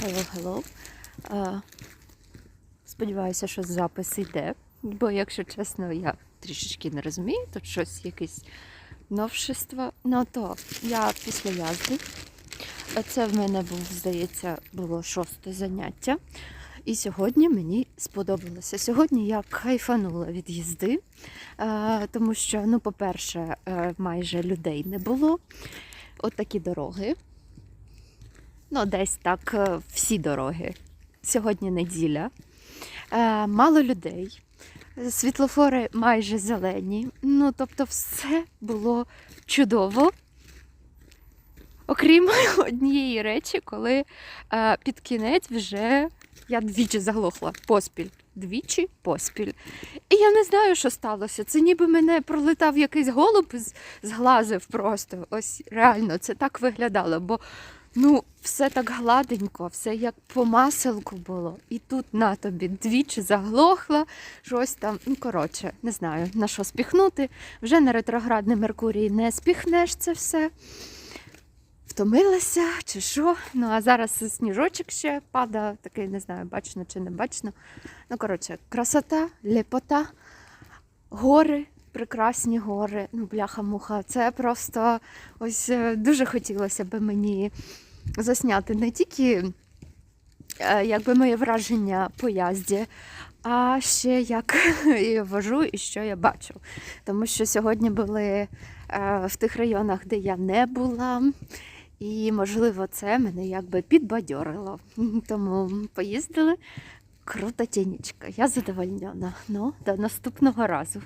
Hello, hello. Сподіваюся, що запис йде, бо, якщо чесно, я трішечки не розумію, тут щось якесь новшество. Ну то я після язди. Це в мене був, здається, було шосте заняття. І сьогодні мені сподобалося. Сьогодні я кайфанула від їзди, тому що, ну, по-перше, е, майже людей не було. От такі дороги. Ну, десь так е, всі дороги. Сьогодні неділя. Е, мало людей. Світлофори майже зелені. Ну, тобто, все було чудово. Окрім однієї речі, коли е, під кінець вже я двічі заглохла поспіль. Двічі поспіль. І я не знаю, що сталося. Це ніби мене пролетав якийсь голуб зглазив просто. Ось реально це так виглядало, бо ну, все так гладенько, все як по маселку було. І тут на тобі двічі заглохла, щось там. Ну, коротше, не знаю на що спіхнути. Вже на ретроградний Меркурій не спіхнеш це все. Втомилася чи що. Ну а зараз сніжочок ще падає, такий не знаю, бачно чи не бачно. Ну, коротше, красота, лепота, гори, прекрасні гори. Ну, бляха-муха. Це просто ось е, дуже хотілося би мені засняти не тільки е, якби моє враження по язді, а ще як я вожу і що я бачу. Тому що сьогодні були е, в тих районах, де я не була. І, можливо, це мене якби підбадьорило. Тому поїздили. Крута тінічка. Я задовольнена. Ну, до наступного разу.